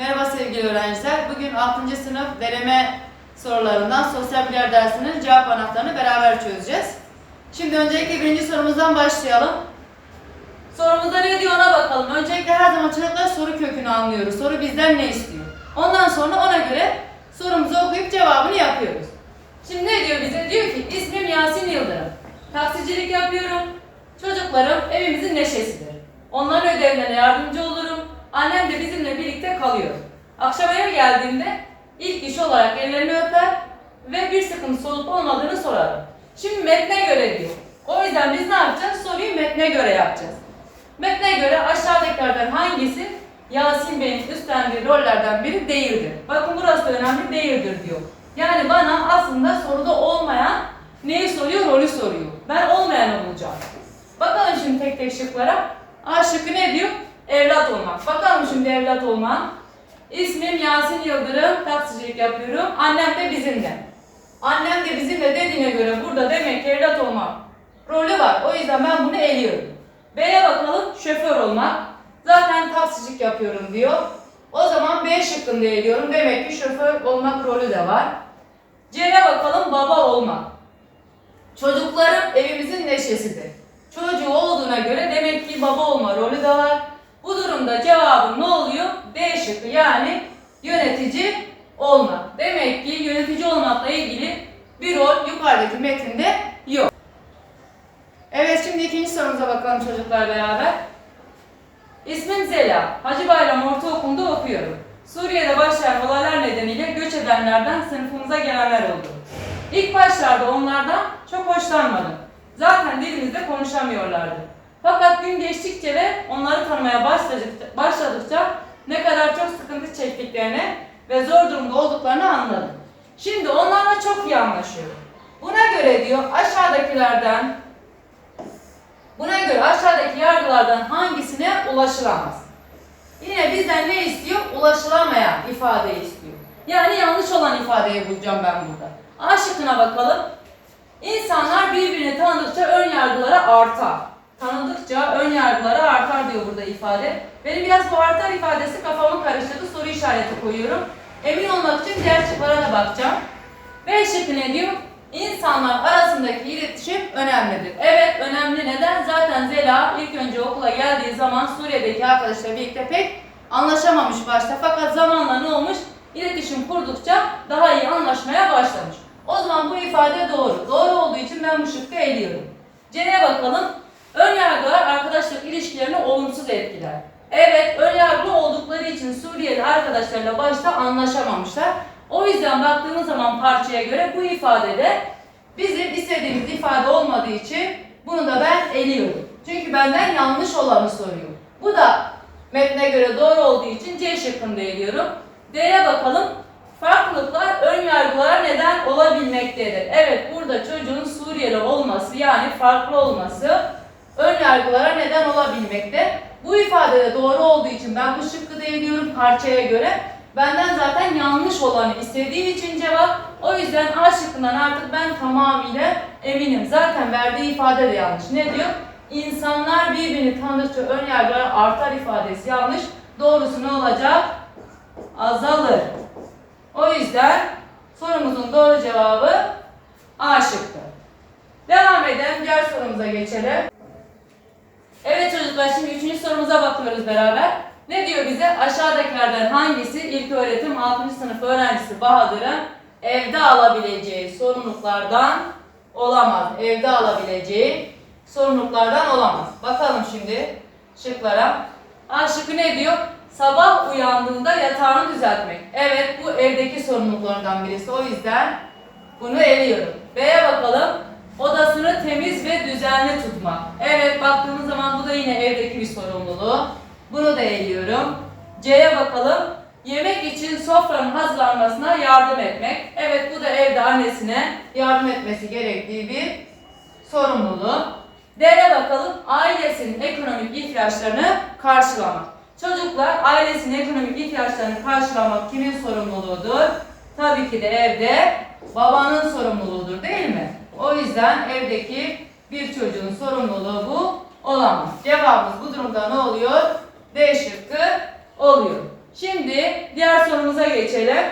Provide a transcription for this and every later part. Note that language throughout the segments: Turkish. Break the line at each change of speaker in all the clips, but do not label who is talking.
Merhaba sevgili öğrenciler. Bugün 6. sınıf deneme sorularından sosyal bilgiler dersinin cevap anahtarını beraber çözeceğiz. Şimdi öncelikle birinci sorumuzdan başlayalım. Sorumuzda ne diyor ona bakalım. Öncelikle her zaman çocuklar soru kökünü anlıyoruz. Soru bizden ne istiyor? Ondan sonra ona göre sorumuzu okuyup cevabını yapıyoruz. Şimdi ne diyor bize? Diyor ki ismim Yasin Yıldırım. Taksicilik yapıyorum. Çocuklarım evimizin neşesidir. Onların ödevlerine yardımcı olurum. Annem de bizimle birlikte kalıyor. Akşam eve geldiğimde ilk iş olarak ellerini öper ve bir sıkıntısı olup olmadığını sorarım. Şimdi metne göre diyor. O yüzden biz ne yapacağız? Soruyu metne göre yapacağız. Metne göre aşağıdakilerden hangisi Yasin Bey'in üstlendiği rollerden biri değildir? Bakın burası da önemli değildir diyor. Yani bana aslında soruda olmayan neyi soruyor? Rolü soruyor. Ben olmayanı bulacağım. Bakalım şimdi tek tek şıklara. A şıkkı ne diyor? Evlat olmak. Bakalım şimdi evlat olmak. İsmim Yasin Yıldırım. Taksicilik yapıyorum. Annem de bizimle. Annem de bizimle dediğine göre burada demek ki evlat olmak rolü var. O yüzden ben bunu eliyorum. B'ye bakalım. Şoför olmak. Zaten taksicilik yapıyorum diyor. O zaman B şıkkında eliyorum. Demek ki şoför olmak rolü de var. C'ye bakalım. Baba olmak. Çocuklarım evimizin neşesidir. Çocuğu olduğuna göre demek ki baba olma rolü de var. Bu durumda cevabım ne oluyor? D şıkkı yani yönetici olmak. Demek ki yönetici olmakla ilgili bir rol yukarıdaki metinde yok. Evet şimdi ikinci sorumuza bakalım çocuklar beraber. İsmim Zela. Hacı Bayram Ortaokulu'nda okuyorum. Suriye'de başlayan olaylar nedeniyle göç edenlerden sınıfımıza gelenler oldu. İlk başlarda onlardan çok hoşlanmadım. Zaten dilimizde konuşamıyorlardı. Fakat gün geçtikçe ve onları tanımaya başladıkça, ne kadar çok sıkıntı çektiklerini ve zor durumda olduklarını anladım. Şimdi onlarla çok iyi anlaşıyorum. Buna göre diyor aşağıdakilerden Buna göre aşağıdaki yargılardan hangisine ulaşılamaz? Yine bizden ne istiyor? Ulaşılamayan ifadeyi istiyor. Yani yanlış olan ifadeyi bulacağım ben burada. A şıkkına bakalım. İnsanlar birbirini tanıdıkça ön yargıları artar. Tanıdıkça ön yargıları artar diyor burada ifade. Benim biraz bu artar ifadesi kafamı karıştırdı. Soru işareti koyuyorum. Emin olmak için diğer şıklara da bakacağım. B şıkkı ne diyor? İnsanlar arasındaki iletişim önemlidir. Evet önemli. Neden? Zaten Zela ilk önce okula geldiği zaman Suriye'deki arkadaşlarla birlikte pek anlaşamamış başta. Fakat zamanla ne olmuş? İletişim kurdukça daha iyi anlaşmaya başlamış. O zaman bu ifade doğru. Doğru olduğu için ben bu şıkkı eliyorum. C'ye bakalım. Ön yargılar arkadaşlık ilişkilerini olumsuz etkiler. Evet, ön yargılı oldukları için Suriyeli arkadaşlarla başta anlaşamamışlar. O yüzden baktığımız zaman parçaya göre bu ifadede bizim istediğimiz ifade olmadığı için bunu da ben eliyorum. Çünkü benden yanlış olanı soruyor. Bu da metne göre doğru olduğu için C şıkkında eliyorum. D'ye bakalım. Farklılıklar ön yargılara neden olabilmektedir. Evet burada çocuğun Suriyeli olması yani farklı olması ön yargılara neden olabilmekte. Bu ifadede doğru olduğu için ben bu şıkkı eliyorum parçaya göre. Benden zaten yanlış olanı istediği için cevap. O yüzden A şıkkından artık ben tamamıyla eminim. Zaten verdiği ifade de yanlış. Ne diyor? İnsanlar birbirini tanıdıkça ön yargılar artar ifadesi yanlış. Doğrusu ne olacak? Azalır. O yüzden sorumuzun doğru cevabı A şıkkı. Devam edelim. Diğer sorumuza geçelim. Evet çocuklar şimdi üçüncü sorumuza bakıyoruz beraber. Ne diyor bize? Aşağıdakilerden hangisi ilk öğretim 6. sınıf öğrencisi Bahadır'ın evde alabileceği sorumluluklardan olamaz. Evde alabileceği sorumluluklardan olamaz. Bakalım şimdi şıklara. A şıkkı ne diyor? Sabah uyandığında yatağını düzeltmek. Evet bu evdeki sorumluluklardan birisi. O yüzden bunu eliyorum. B'ye bakalım. Odasını temiz ve düzenli tutmak. Evet baktığımız zaman bu da yine evdeki bir sorumluluğu. Bunu da eliyorum. C'ye bakalım. Yemek için sofranın hazırlanmasına yardım etmek. Evet bu da evde annesine yardım etmesi gerektiği bir sorumluluğu. D'ye bakalım. Ailesinin ekonomik ihtiyaçlarını karşılamak. Çocuklar ailesinin ekonomik ihtiyaçlarını karşılamak kimin sorumluluğudur? Tabii ki de evde babanın sorumluluğudur değil mi? O yüzden evdeki bir çocuğun sorumluluğu bu olamaz. Cevabımız bu durumda ne oluyor? D şıkkı oluyor. Şimdi diğer sorumuza geçelim.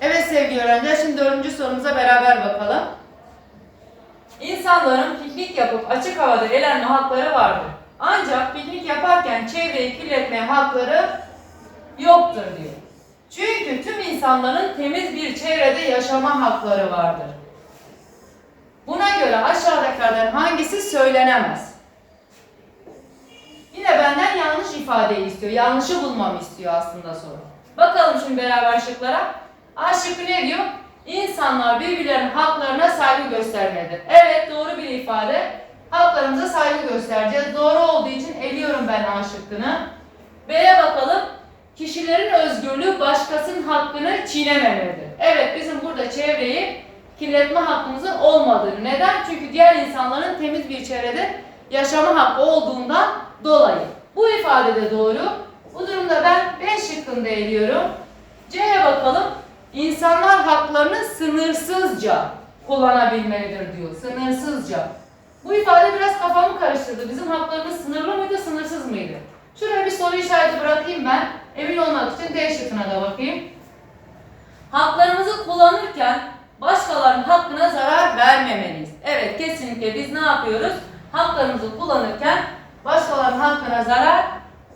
Evet sevgili öğrenciler, şimdi dördüncü sorumuza beraber bakalım. İnsanların piknik yapıp açık havada eğlenme hakları vardır. Ancak piknik yaparken çevreyi kirletmeye hakları yoktur diyor. Çünkü tüm insanların temiz bir çevrede yaşama hakları vardır. Buna göre aşağıdakilerden hangisi söylenemez? Yine benden yanlış ifadeyi istiyor. Yanlışı bulmamı istiyor aslında soru. Bakalım şimdi beraber şıklara. A şıkkı ne diyor? İnsanlar birbirlerinin haklarına saygı göstermelidir. Evet doğru bir ifade. Haklarımıza saygı göstereceğiz. Doğru olduğu için eliyorum ben A şıkkını. B'ye bakalım. Kişilerin özgürlüğü başkasının hakkını çiğnememelidir. Evet bizim burada çevreyi kirletme hakkımızın olmadığını. Neden? Çünkü diğer insanların temiz bir çevrede yaşama hakkı olduğundan dolayı. Bu ifade de doğru. Bu durumda ben B şıkkında eliyorum. C'ye bakalım. İnsanlar haklarını sınırsızca kullanabilmelidir diyor. Sınırsızca. Bu ifade biraz kafamı karıştırdı. Bizim haklarımız sınırlı mıydı, sınırsız mıydı? Şuraya bir soru işareti bırakayım ben. Emin olmak için D şıkkına da bakayım. Haklarımızı kullanırken başkalarının hakkına zarar vermemeliyiz. Evet kesinlikle biz ne yapıyoruz? Haklarımızı kullanırken başkalarının hakkına zarar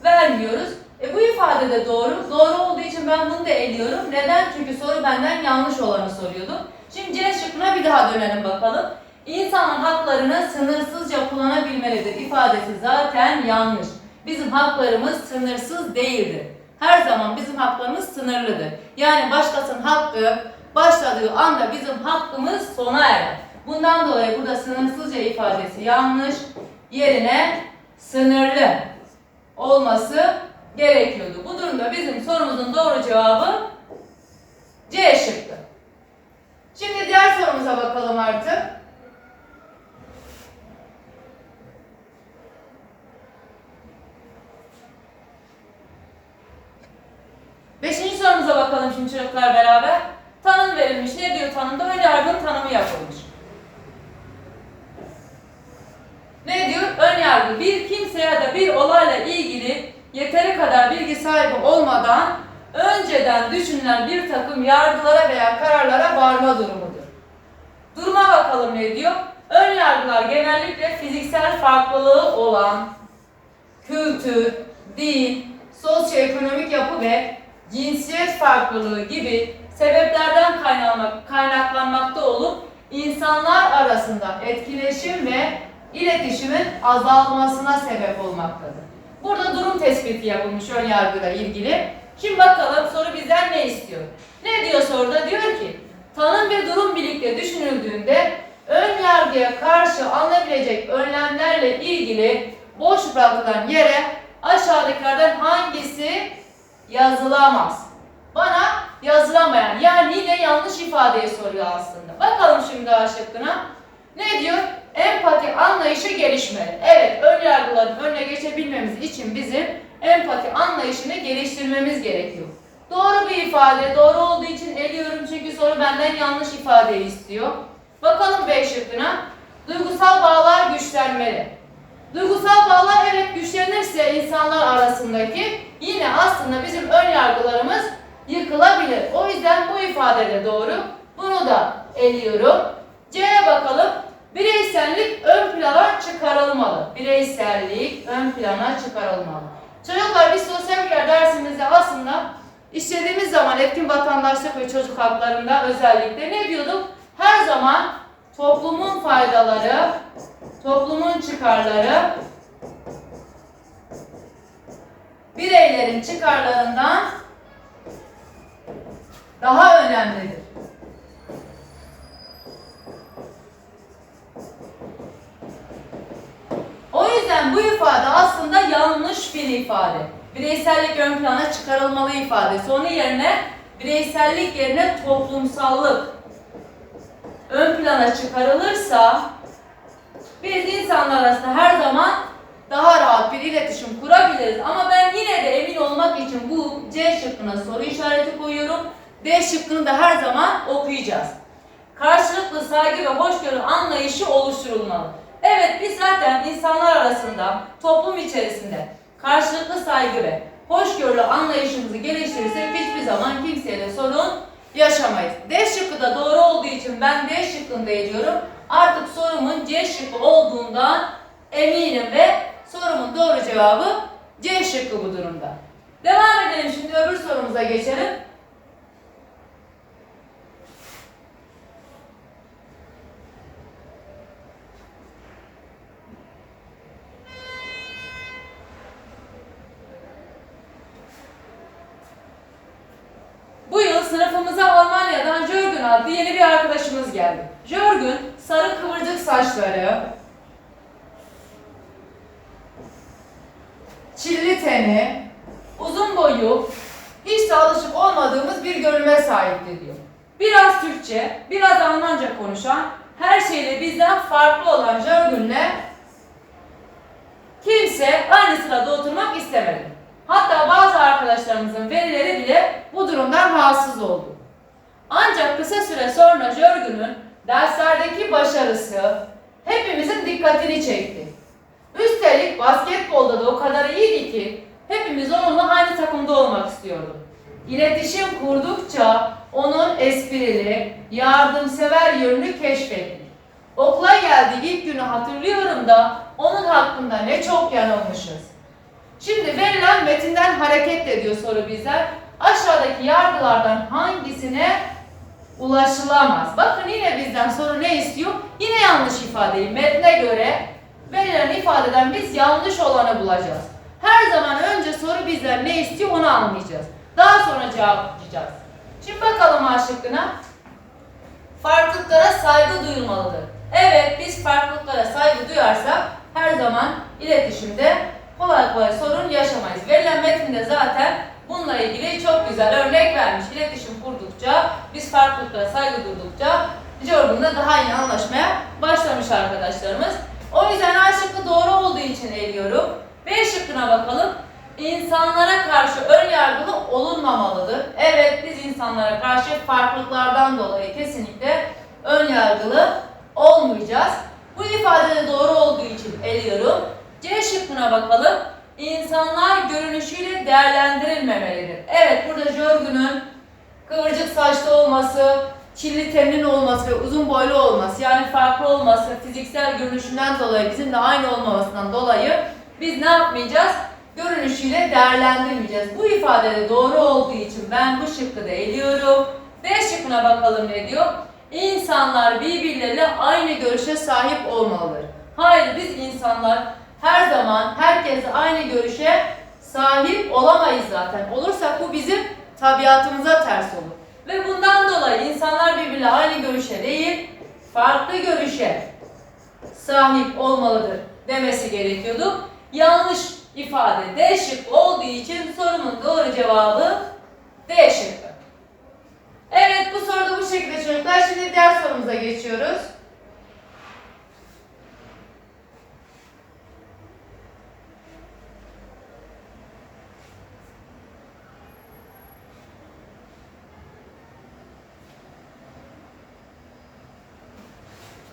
vermiyoruz. E bu ifade de doğru. Doğru olduğu için ben bunu da eliyorum. Neden? Çünkü soru benden yanlış olanı soruyordu. Şimdi C şıkkına bir daha dönelim bakalım. İnsanın haklarını sınırsızca kullanabilmelidir ifadesi zaten yanlış. Bizim haklarımız sınırsız değildir. Her zaman bizim haklarımız sınırlıdır. Yani başkasının hakkı başladığı anda bizim hakkımız sona erer. Bundan dolayı burada sınırsızca ifadesi yanlış. Yerine sınırlı olması gerekiyordu. Bu durumda bizim sorumuzun doğru cevabı C şıkkı. Şimdi diğer sorumuza bakalım artık. Beşinci sorumuza bakalım şimdi çocuklar beraber. Tanım verilmiş. Ne diyor tanımda? Ön yargının tanımı yapılmış. Ne diyor? Ön yargı bir kimse ya da bir olayla ilgili yeteri kadar bilgi sahibi olmadan önceden düşünülen bir takım yargılara veya kararlara varma durumudur. Duruma bakalım ne diyor? Ön yargılar genellikle fiziksel farklılığı olan kültür, dil, sosyoekonomik yapı ve cinsiyet farklılığı gibi sebeplerden kaynaklanmak, kaynaklanmakta olup insanlar arasında etkileşim ve iletişimin azalmasına sebep olmaktadır. Burada durum tespiti yapılmış ön yargıyla ilgili. Şimdi bakalım soru bizden ne istiyor? Ne diyor soruda? Diyor ki tanım ve durum birlikte düşünüldüğünde ön yargıya karşı alınabilecek önlemlerle ilgili boş bırakılan yere aşağıdakilerden hangisi yazılamaz? Bana yazılamayan yani yine yanlış ifadeyi soruyor aslında. Bakalım şimdi A şıkkına. Ne diyor? Empati anlayışı gelişmeli. Evet, ön yargıların önüne geçebilmemiz için bizim empati anlayışını geliştirmemiz gerekiyor. Doğru bir ifade, doğru olduğu için eliyorum çünkü soru benden yanlış ifadeyi istiyor. Bakalım B şıkkına. Duygusal bağlar güçlenmeli. Duygusal bağlar evet güçlenirse insanlar arasındaki aslında bizim ön yargılarımız yıkılabilir. O yüzden bu ifade de doğru. Bunu da eliyorum. C'ye bakalım. Bireysellik ön plana çıkarılmalı. Bireysellik ön plana çıkarılmalı. Çocuklar biz sosyal bilgiler dersimizde aslında işlediğimiz zaman etkin vatandaşlık ve çocuk haklarında özellikle ne diyorduk? Her zaman toplumun faydaları, toplumun çıkarları bireylerin çıkarlarından daha önemlidir. O yüzden bu ifade aslında yanlış bir ifade. Bireysellik ön plana çıkarılmalı ifadesi. Onun yerine bireysellik yerine toplumsallık ön plana çıkarılırsa biz insanlar arasında her zaman daha rahat bir iletişim kurabiliriz. Ama ben yine de emin olmak için bu C şıkkına soru işareti koyuyorum. D şıkkını da her zaman okuyacağız. Karşılıklı saygı ve hoşgörü anlayışı oluşturulmalı. Evet biz zaten insanlar arasında, toplum içerisinde karşılıklı saygı ve hoşgörülü anlayışımızı geliştirirsek hiçbir zaman kimseye de sorun yaşamayız. D şıkkı da doğru olduğu için ben D şıkkında ediyorum. Artık sorumun C şıkkı olduğundan eminim ve sorumun doğru cevabı C şıkkı bu durumda. Devam edelim şimdi öbür sorumuza geçelim. Bu yıl sınıfımıza Almanya'dan Jörgün adlı yeni bir arkadaşımız geldi. Jörgün sarı kıvırcık saçları, çilli teni, uzun boyu, hiç de alışık olmadığımız bir görünüme sahipti diyor. Biraz Türkçe, biraz Almanca konuşan, her şeyle bizden farklı olan Jörgün'le kimse aynı sırada oturmak istemedi. Hatta bazı arkadaşlarımızın velileri bile bu durumdan rahatsız oldu. Ancak kısa süre sonra Jörgün'ün derslerdeki başarısı hepimizin dikkatini çekti. Üstelik basketbolda da o kadar iyiydi ki hepimiz onunla aynı takımda olmak istiyorduk. İletişim kurdukça onun esprili, yardımsever yönünü keşfettik. Okula geldiği ilk günü hatırlıyorum da onun hakkında ne çok yanılmışız. Şimdi verilen metinden hareket ediyor soru bizler. Aşağıdaki yargılardan hangisine ulaşılamaz? Bakın yine bizden soru ne istiyor? Yine yanlış ifadeyi metne göre verilen ifadeden biz yanlış olanı bulacağız. Her zaman önce soru bizden ne istiyor onu anlayacağız. Daha sonra cevaplayacağız. Şimdi bakalım A şıkkına. Farklılıklara saygı duyulmalıdır. Evet biz farklılıklara saygı duyarsak her zaman iletişimde kolay kolay sorun yaşamayız. Verilen metinde zaten bununla ilgili çok güzel örnek vermiş. İletişim kurdukça, biz farklılıklara saygı durdukça Jordan'da daha iyi anlaşmaya başlamış arkadaşlarımız. O yüzden A şıkkı doğru olduğu için eliyorum. B şıkkına bakalım. İnsanlara karşı ön yargılı olunmamalıdır. Evet biz insanlara karşı farklılıklardan dolayı kesinlikle ön yargılı olmayacağız. Bu ifade de doğru olduğu için eliyorum. C şıkkına bakalım. İnsanlar görünüşüyle değerlendirilmemelidir. Evet burada Jörgün'ün kıvırcık saçlı olması, çilli teninin olması ve uzun boylu olması yani farklı olması, fiziksel görünüşünden dolayı bizim de aynı olmamasından dolayı biz ne yapmayacağız? Görünüşüyle değerlendirmeyeceğiz. Bu ifade de doğru olduğu için ben bu şıkkı da eliyorum. B şıkkına bakalım ne diyor? İnsanlar birbirleriyle aynı görüşe sahip olmalıdır. Hayır biz insanlar her zaman herkese aynı görüşe sahip olamayız zaten. Olursak bu bizim tabiatımıza ters olur. Ve bundan dolayı insanlar birbirle aynı görüşe değil, farklı görüşe sahip olmalıdır demesi gerekiyordu. Yanlış ifade D şıkkı olduğu için sorumun doğru cevabı D şıkkı. Evet bu soruda bu şekilde çocuklar. Şimdi diğer sorumuza geçiyoruz.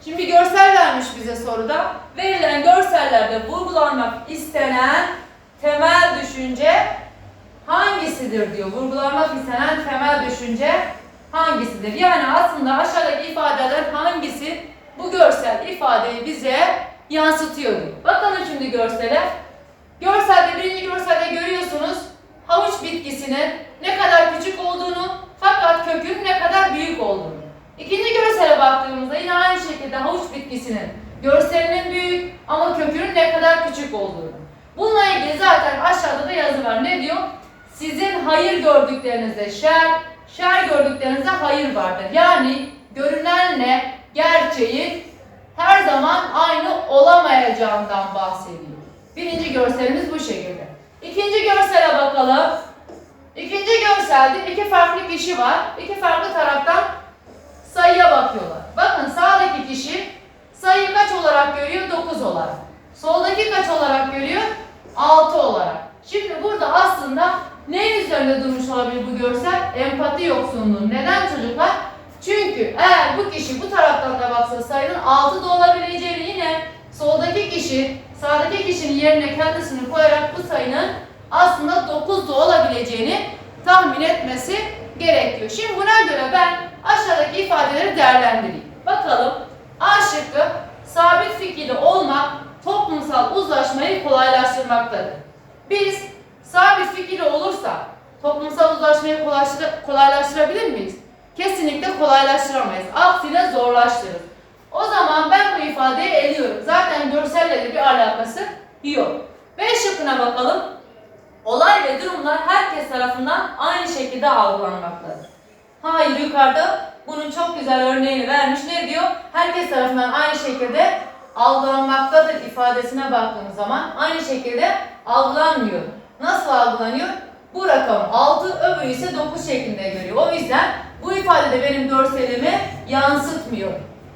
Şimdi bir görsel vermiş bize soruda. Verilen görsellerde vurgulanmak istenen temel düşünce hangisidir diyor. Vurgulanmak istenen temel düşünce hangisidir? Yani aslında aşağıdaki ifadeler hangisi bu görsel ifadeyi bize yansıtıyor diyor. Bakalım şimdi görsele. Görselde birinci görselde görüyorsunuz havuç bitkisinin ne kadar küçük olduğunu fakat kökün ne kadar büyük olduğunu. İkinci görsele baktığımızda yine aynı şekilde havuç bitkisinin görselinin büyük ama kökünün ne kadar küçük olduğunu. Bununla ilgili zaten aşağıda da yazı var. Ne diyor? Sizin hayır gördüklerinizde şer, şer gördüklerinizde hayır vardır. Yani görünenle gerçeğin her zaman aynı olamayacağından bahsediyor. Birinci görselimiz bu şekilde. İkinci görsele bakalım. İkinci görselde iki farklı kişi var. İki farklı taraftan sayıya bakıyorlar. Bakın sağdaki kişi sayıyı kaç olarak görüyor? 9 olarak. Soldaki kaç olarak görüyor? 6 olarak. Şimdi burada aslında neyin üzerinde durmuş olabilir bu görsel? Empati yoksunluğu. Neden çocuklar? Çünkü eğer bu kişi bu taraftan da baksa sayının 6 da olabileceğini yine soldaki kişi sağdaki kişinin yerine kendisini koyarak bu sayının aslında 9 da olabileceğini tahmin etmesi gerekiyor. Şimdi buna göre ben aşağıdaki ifadeleri değerlendireyim. Bakalım şıkkı sabit fikirli olmak toplumsal uzlaşmayı kolaylaştırmaktadır. Biz sabit fikirli olursa toplumsal uzlaşmayı kolaylaştır- kolaylaştırabilir miyiz? Kesinlikle kolaylaştıramayız. Aksine zorlaştırır. O zaman ben bu ifadeyi eliyorum. Zaten görselle de bir alakası yok. B şıkkına bakalım. Olay ve durumlar herkes tarafından aynı şekilde algılanmaktadır. Hayır yukarıda bunun çok güzel örneğini vermiş. Ne diyor? Herkes tarafından aynı şekilde algılanmaktadır ifadesine baktığımız zaman aynı şekilde algılanmıyor. Nasıl algılanıyor? Bu rakam 6, öbürü ise 9 şeklinde görüyor. O yüzden bu ifade de benim görselimi yansıtmıyor.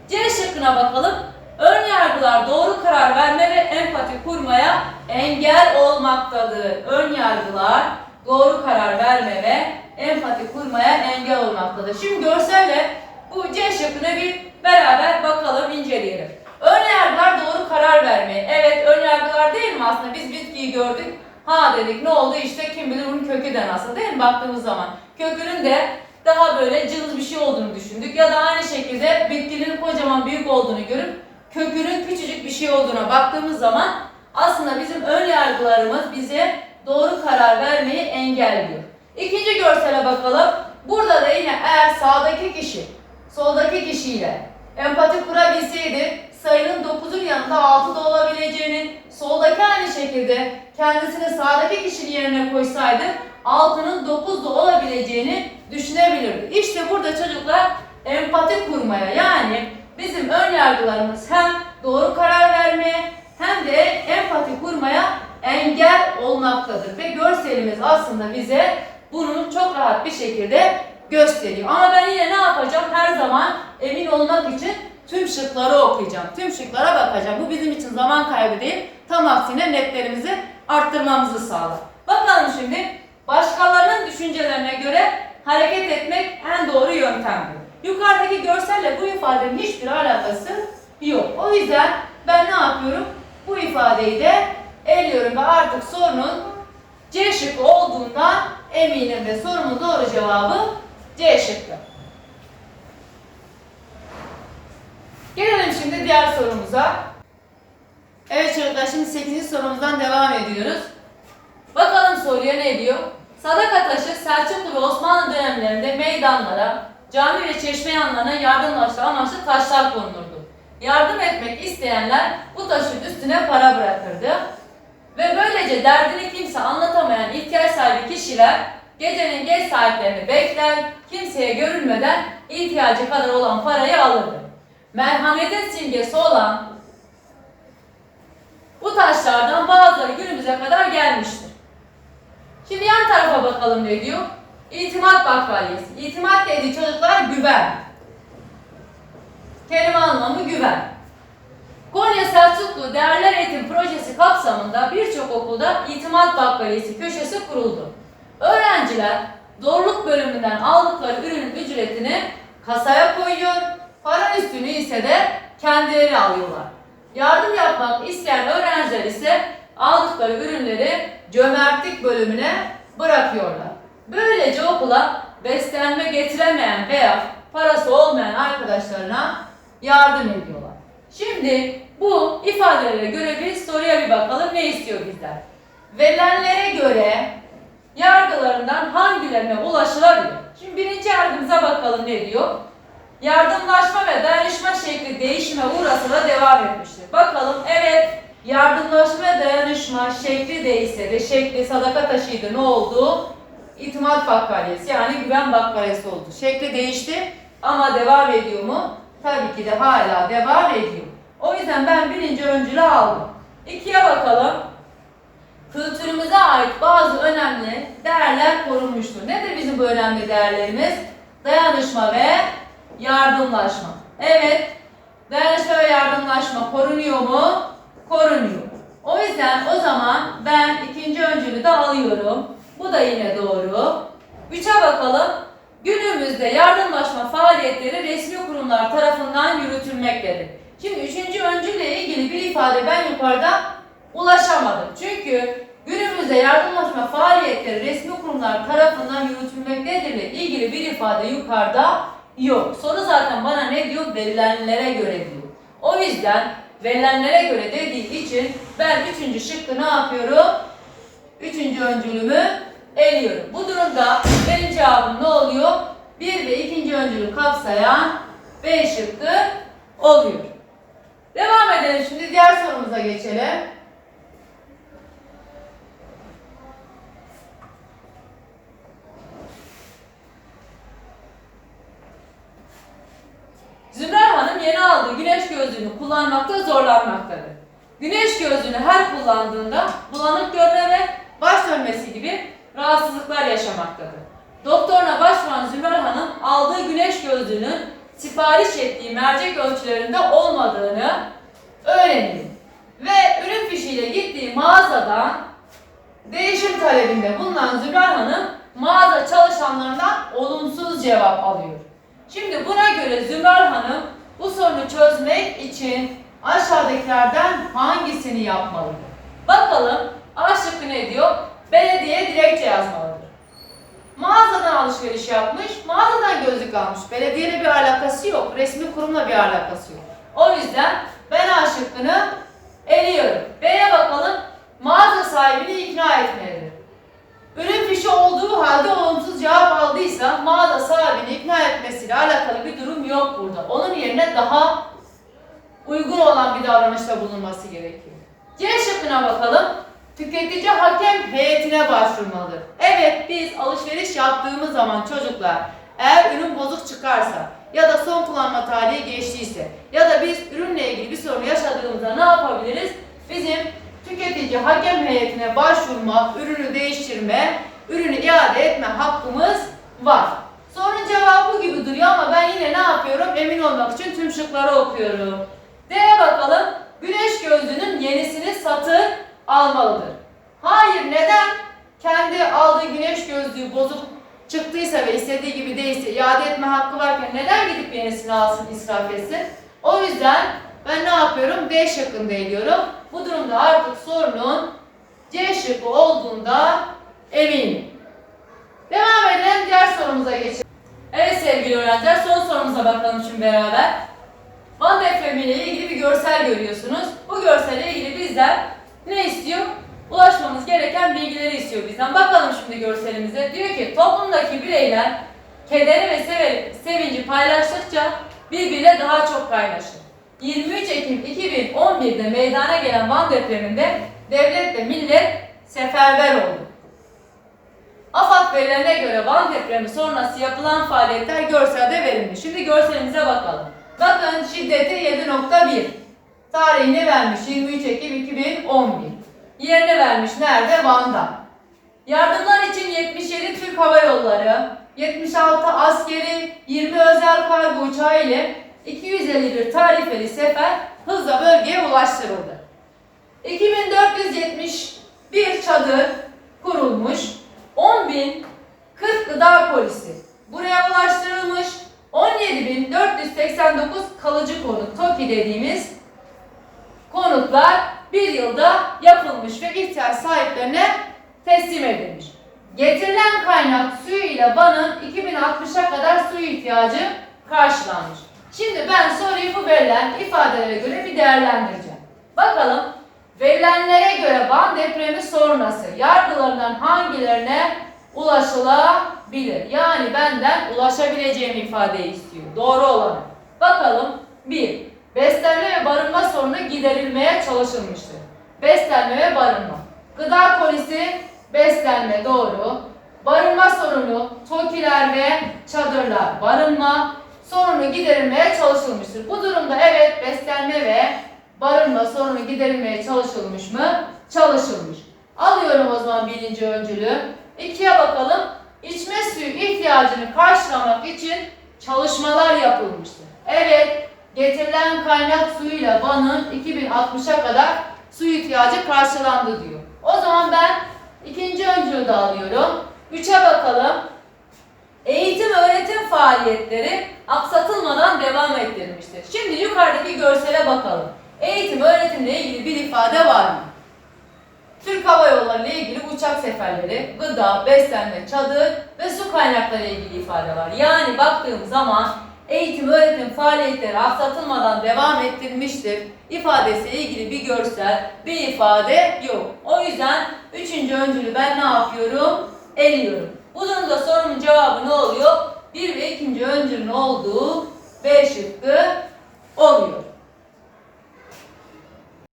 C şıkkına bakalım. Ön yargılar doğru karar verme ve empati kurmaya engel olmaktadır. Ön yargılar doğru karar verme ve empati kurmaya engel olmaktadır. Şimdi görselle bu C şıkkına bir beraber bakalım, inceleyelim. Ön yargılar doğru karar vermeye. Evet ön yargılar değil mi aslında? Biz bitkiyi gördük. Ha dedik ne oldu işte kim bilir bunun kökü de nasıl değil mi baktığımız zaman. Kökünün de daha böyle cılız bir şey olduğunu düşündük. Ya da aynı şekilde bitkinin kocaman büyük olduğunu görüp kökünün küçücük bir şey olduğuna baktığımız zaman aslında bizim ön yargılarımız bize doğru karar vermeyi engelliyor. İkinci görsele bakalım. Burada da yine eğer sağdaki kişi soldaki kişiyle empati kurabilseydi sayının 9'un yanında 6 da olabileceğini, soldaki aynı şekilde kendisini sağdaki kişinin yerine koysaydı 6'nın 9 da olabileceğini düşünebilirdi. İşte burada çocuklar empati kurmaya yani bizim ön yargılarımız hem doğru karar vermeye hem de empati kurmaya engel olmaktadır. Ve görselimiz aslında bize bunu çok rahat bir şekilde gösteriyor. Ama ben yine ne yapacağım? Her zaman emin olmak için tüm şıkları okuyacağım. Tüm şıklara bakacağım. Bu bizim için zaman kaybı değil. Tam aksine netlerimizi arttırmamızı sağlar. Bakalım şimdi başkalarının düşüncelerine göre hareket etmek en doğru yöntemdir. Yukarıdaki görselle bu ifadenin hiçbir alakası yok. O yüzden ben ne yapıyorum? Bu ifadeyi de eliyorum ve artık sorunun eminim ve sorumun doğru cevabı C şıkkı. Gelelim şimdi diğer sorumuza. Evet çocuklar şimdi 8. sorumuzdan devam ediyoruz. Bakalım soruya ne diyor? Sadaka taşı Selçuklu ve Osmanlı dönemlerinde meydanlara, cami ve çeşme yanlarına yardımlaşma amaçlı taşlar konulurdu. Yardım etmek isteyenler bu taşın üstüne para bırakırdı. Ve böylece derdini kimse anlatamayan ihtiyaç sahibi kişiler gecenin geç saatlerini bekler, kimseye görülmeden ihtiyacı kadar olan parayı alırdı. Merhametin simgesi olan bu taşlardan bazıları günümüze kadar gelmiştir. Şimdi yan tarafa bakalım ne diyor? İtimat bakkaliyesi. İtimat dediği çocuklar güven. Kelime anlamı güven. Konya Selçuklu Değerler Eğitim Projesi kapsamında birçok okulda İtimat Bakkaliyesi köşesi kuruldu. Öğrenciler doğruluk bölümünden aldıkları ürünün ücretini kasaya koyuyor, para üstünü ise de kendileri alıyorlar. Yardım yapmak isteyen öğrenciler ise aldıkları ürünleri cömertlik bölümüne bırakıyorlar. Böylece okula beslenme getiremeyen veya parası olmayan arkadaşlarına yardım ediyorlar. Şimdi bu ifadelere göre bir soruya bir bakalım ne istiyor bizden? Verilenlere göre yargılarından hangilerine ulaşılabilir? Şimdi birinci yargımıza bakalım ne diyor? Yardımlaşma ve dayanışma şekli değişime uğrasa da devam etmiştir. Bakalım evet yardımlaşma ve dayanışma şekli değişse ve şekli sadaka taşıydı ne oldu? İtimat bakkaliyesi yani güven bakkaliyesi oldu. Şekli değişti ama devam ediyor mu? Tabii ki de hala devam ediyor. O yüzden ben birinci öncülü aldım. İkiye bakalım. Kültürümüze ait bazı önemli değerler korunmuştur. Nedir bizim bu önemli değerlerimiz? Dayanışma ve yardımlaşma. Evet, dayanışma ve yardımlaşma korunuyor mu? Korunuyor. O yüzden o zaman ben ikinci öncülü de alıyorum. Bu da yine doğru. Üçe bakalım. Günümüzde yardımlaşma faaliyetleri resmi kurumlar tarafından yürütülmektedir. Şimdi üçüncü öncülle ilgili bir ifade ben yukarıda ulaşamadım. Çünkü günümüzde yardımlaşma faaliyetleri resmi kurumlar tarafından yürütülmektedir ile ilgili bir ifade yukarıda yok. Soru zaten bana ne diyor? Verilenlere göre diyor. O yüzden verilenlere göre dediği için ben üçüncü şıkkı ne yapıyorum? Üçüncü öncülümü eliyorum. Bu durumda benim cevabım ne oluyor? Bir ve ikinci öncülü kapsayan B şıkkı oluyor. Devam edelim şimdi diğer sorumuza geçelim. Zümrer Hanım yeni aldığı güneş gözlüğünü kullanmakta zorlanmaktadır. Güneş gözlüğünü her kullandığında bulanık görme ve baş dönmesi gibi rahatsızlıklar yaşamaktadır. Doktoruna başvuran Zümrer Hanım aldığı güneş gözlüğünün sipariş ettiği mercek ölçülerinde olmadığını öğrenir. Ve ürün fişiyle gittiği mağazadan değişim talebinde bulunan Zümrer Hanım mağaza çalışanlarından olumsuz cevap alıyor. Şimdi buna göre Zümrer Hanım bu sorunu çözmek için aşağıdakilerden hangisini yapmalıdır? Bakalım A şıkkı ne diyor? Belediye dilekçe yazmalıdır. Mağazadan alışveriş yapmış, mağazadan gözlük almış. Belediyeyle bir alakası yok, resmi kurumla bir alakası yok. O yüzden ben A şıkkını eliyorum. B'ye bakalım. Mağaza sahibini ikna etmelidir. Ürün fişi olduğu halde olumsuz cevap aldıysa mağaza sahibini ikna etmesiyle alakalı bir durum yok burada. Onun yerine daha uygun olan bir davranışta bulunması gerekiyor. C şıkkına bakalım. Tüketici hakem heyetine başvurmalıdır. Evet biz alışveriş yaptığımız zaman çocuklar eğer ürün bozuk çıkarsa ya da son kullanma tarihi geçtiyse ya da biz ürünle ilgili bir sorun yaşadığımızda ne yapabiliriz? Bizim tüketici hakem heyetine başvurma, ürünü değiştirme, ürünü iade etme hakkımız var. Sorunun cevabı gibi duruyor ama ben yine ne yapıyorum? Emin olmak için tüm şıkları okuyorum. D'ye bakalım. Güneş gözlüğünün yenisini satın almalıdır. Hayır neden? Kendi aldığı güneş gözlüğü bozuk çıktıysa ve istediği gibi değilse iade etme hakkı varken neden gidip yenisini alsın israf etsin? O yüzden ben ne yapıyorum? D şıkkında ediyorum. Bu durumda artık sorunun C şıkkı olduğunda eminim. Devam edelim diğer sorumuza geçelim. Evet sevgili öğrenciler son sorumuza bakalım şimdi beraber. Van depremi ile ilgili bir görsel görüyorsunuz. Bu görselle ilgili bizler ne istiyor? Ulaşmamız gereken bilgileri istiyor bizden. Bakalım şimdi görselimize. Diyor ki toplumdaki bireyler kederi ve sevinci paylaştıkça birbiriyle daha çok kaynaşır. 23 Ekim 2011'de meydana gelen Van depreminde devlet ve millet seferber oldu. AFAD verilerine göre Van depremi sonrası yapılan faaliyetler görselde verilmiş. Şimdi görselimize bakalım. Bakın şiddeti 7.1. Tarihini vermiş 23 Ekim 2011. Yerini vermiş nerede? Van'da. Yardımlar için 77 Türk Hava Yolları, 76 askeri, 20 özel kargo uçağı ile 251 tarifeli sefer hızla bölgeye ulaştırıldı. 2471 çadır kurulmuş, 10.040 gıda polisi buraya ulaştırılmış, 17.489 kalıcı konut, TOKİ dediğimiz konutlar bir yılda yapılmış ve ihtiyaç sahiplerine teslim edilmiş. Getirilen kaynak suyu ile Van'ın 2060'a kadar su ihtiyacı karşılanmış. Şimdi ben soruyu bu verilen ifadelere göre bir değerlendireceğim. Bakalım verilenlere göre Van depremi sonrası yargılarından hangilerine ulaşılabilir? Yani benden ulaşabileceğim ifadeyi istiyor. Doğru olanı. Bakalım 1. Beslenme ve barınma sorunu giderilmeye çalışılmıştır. Beslenme ve barınma. Gıda polisi beslenme doğru. Barınma sorunu tokiler ve çadırlar barınma sorunu giderilmeye çalışılmıştır. Bu durumda evet beslenme ve barınma sorunu giderilmeye çalışılmış mı? Çalışılmış. Alıyorum o zaman birinci öncülü. İkiye bakalım. İçme suyu ihtiyacını karşılamak için çalışmalar yapılmıştır. Evet, getirilen kaynak suyuyla Van'ın 2060'a kadar su ihtiyacı karşılandı diyor. O zaman ben ikinci öncülü de alıyorum. Üçe bakalım. Eğitim öğretim faaliyetleri aksatılmadan devam ettirilmiştir. Şimdi yukarıdaki görsele bakalım. Eğitim öğretimle ilgili bir ifade var mı? Türk Hava Yolları ile ilgili uçak seferleri, gıda, beslenme, çadır ve su kaynakları ile ilgili ifade var. Yani baktığım zaman eğitim öğretim faaliyetleri aksatılmadan devam ettirilmiştir. ifadesiyle ilgili bir görsel, bir ifade yok. O yüzden üçüncü öncülü ben ne yapıyorum? Eliyorum. Bu durumda sorumun cevabı ne oluyor? Bir ve ikinci öncülün olduğu B şıkkı oluyor.